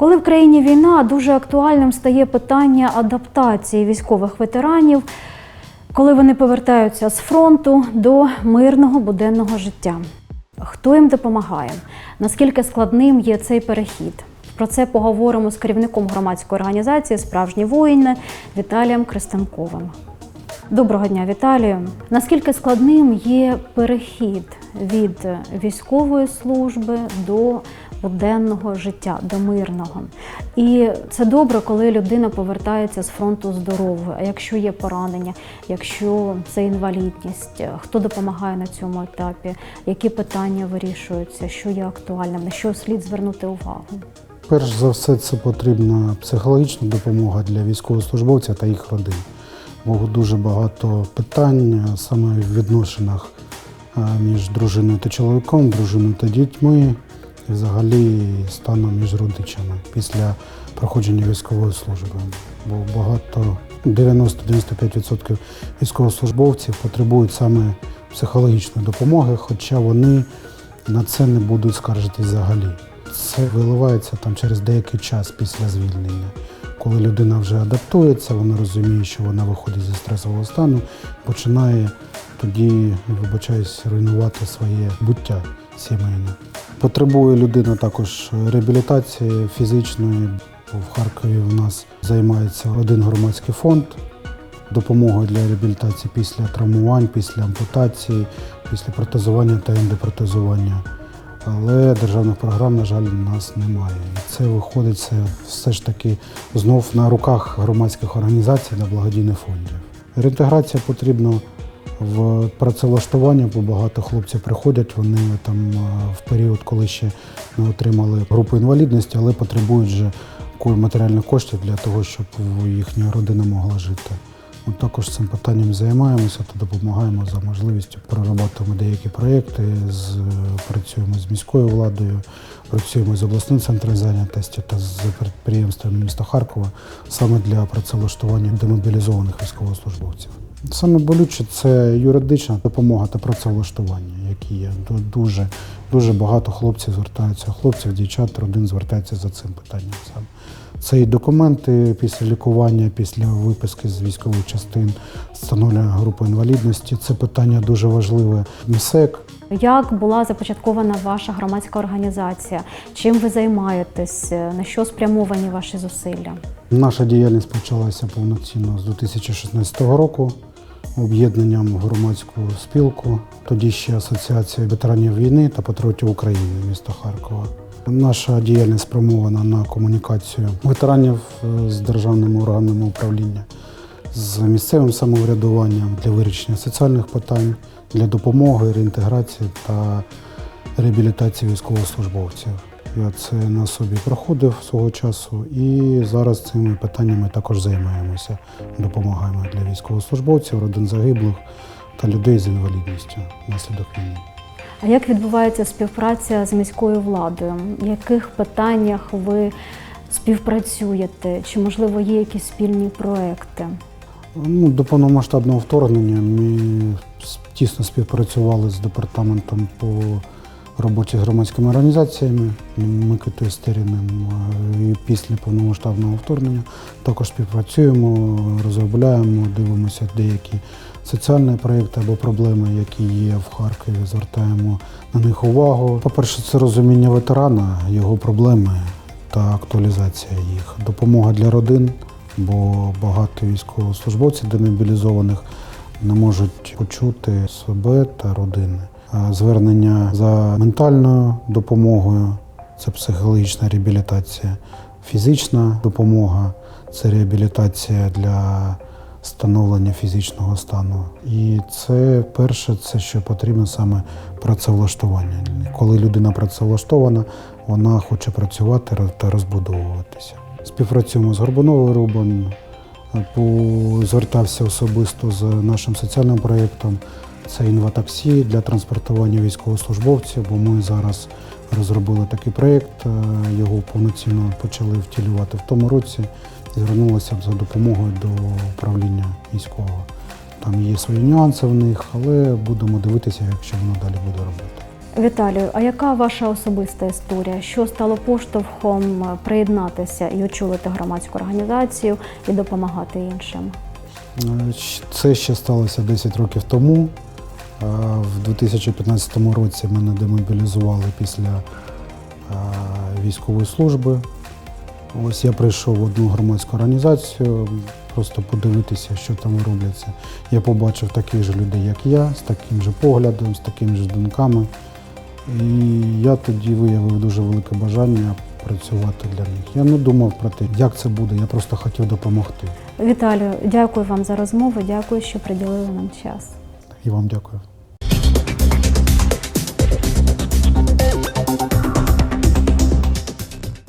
Коли в країні війна, дуже актуальним стає питання адаптації військових ветеранів, коли вони повертаються з фронту до мирного буденного життя. Хто їм допомагає? Наскільки складним є цей перехід? Про це поговоримо з керівником громадської організації Справжні воїни Віталієм Кристенковим. Доброго дня, Віталію. Наскільки складним є перехід від військової служби до буденного життя, до мирного? І це добре, коли людина повертається з фронту здоровою. А якщо є поранення, якщо це інвалідність, хто допомагає на цьому етапі, які питання вирішуються, що є актуальним, на що слід звернути увагу? Перш за все, це потрібна психологічна допомога для військовослужбовців та їх родин. Бо дуже багато питань саме в відносинах між дружиною та чоловіком, дружиною та дітьми, і взагалі станом між родичами після проходження військової служби. Бо багато 90-95% військовослужбовців потребують саме психологічної допомоги, хоча вони на це не будуть скаржитись взагалі. Це виливається там через деякий час після звільнення. Коли людина вже адаптується, вона розуміє, що вона виходить зі стресового стану, починає тоді, вибачаюсь, руйнувати своє буття сімейне. Потребує людина також реабілітації фізичної. В Харкові в нас займається один громадський фонд допомогою для реабілітації після травмувань, після ампутації, після протезування та ендопротезування. Але державних програм, на жаль, у нас немає. І це виходить це все ж таки знов на руках громадських організацій та благодійних фондів. Реінтеграція потрібна в працевлаштування, бо багато хлопців приходять, вони там е, в період, коли ще не отримали групу інвалідності, але потребують вже матеріальних коштів для того, щоб їхня родина могла жити. Ми також цим питанням займаємося та допомагаємо за можливістю. Прорабатуємо деякі проєкти, з, працюємо з міською владою, працюємо з обласним центром зайнятості та з підприємствами міста Харкова саме для працевлаштування демобілізованих військовослужбовців. Саме болюче це юридична допомога та працевлаштування, які є. Ду- Дуже, дуже багато хлопців звертаються, хлопців, дівчат, родин звертаються за цим питанням саме. Це і документи після лікування, після виписки з військових частин, встановлення групи інвалідності. Це питання дуже важливе. МСЕК Як була започаткована ваша громадська організація? Чим ви займаєтесь? На що спрямовані ваші зусилля? Наша діяльність почалася повноцінно з 2016 року об'єднанням громадську спілку, тоді ще Асоціація ветеранів війни та патріотів України міста Харкова. Наша діяльність спрямована на комунікацію ветеранів е, з державними органами управління, з місцевим самоврядуванням для вирішення соціальних питань, для допомоги, реінтеграції та реабілітації військовослужбовців. Я це на собі проходив свого часу і зараз цими питаннями також займаємося. Допомагаємо для військовослужбовців, родин загиблих та людей з інвалідністю внаслідок війни. А як відбувається співпраця з міською владою? В яких питаннях ви співпрацюєте? Чи можливо є якісь спільні проекти? Ну, до повномасштабного вторгнення ми тісно співпрацювали з департаментом по роботі з громадськими організаціями Микитою Стеріним. Е, І після повномасштабного вторгнення також співпрацюємо, розробляємо, дивимося деякі соціальні проєкти або проблеми, які є в Харкові, звертаємо на них увагу. По-перше, це розуміння ветерана, його проблеми та актуалізація їх, допомога для родин бо багато військовослужбовців демобілізованих не можуть почути себе та родини. А Звернення за ментальною допомогою це психологічна реабілітація, фізична допомога це реабілітація для становлення фізичного стану. І це перше, це що потрібно саме працевлаштування. Коли людина працевлаштована, вона хоче працювати та розбудовуватися. Співпрацюємо з Горбуновою Рубан, по- звертався особисто з нашим соціальним проєктом. Це інватаксі для транспортування військовослужбовців, бо ми зараз розробили такий проєкт, е, його повноцінно почали втілювати в тому році і звернулися за допомогою до управління військового. Там є свої нюанси в них, але будемо дивитися, якщо воно далі буде робити. Віталію, а яка ваша особиста історія? Що стало поштовхом е, приєднатися і очолити громадську організацію і допомагати іншим? Е, Це ще сталося 10 років тому. В 2015 році мене демобілізували після військової служби. Ось я прийшов в одну громадську організацію, просто подивитися, що там робляться. Я побачив таких же людей, як я, з таким же поглядом, з такими ж думками. І я тоді виявив дуже велике бажання працювати для них. Я не думав про те, як це буде, я просто хотів допомогти. Віталію, дякую вам за розмову. Дякую, що приділили нам час. І вам дякую.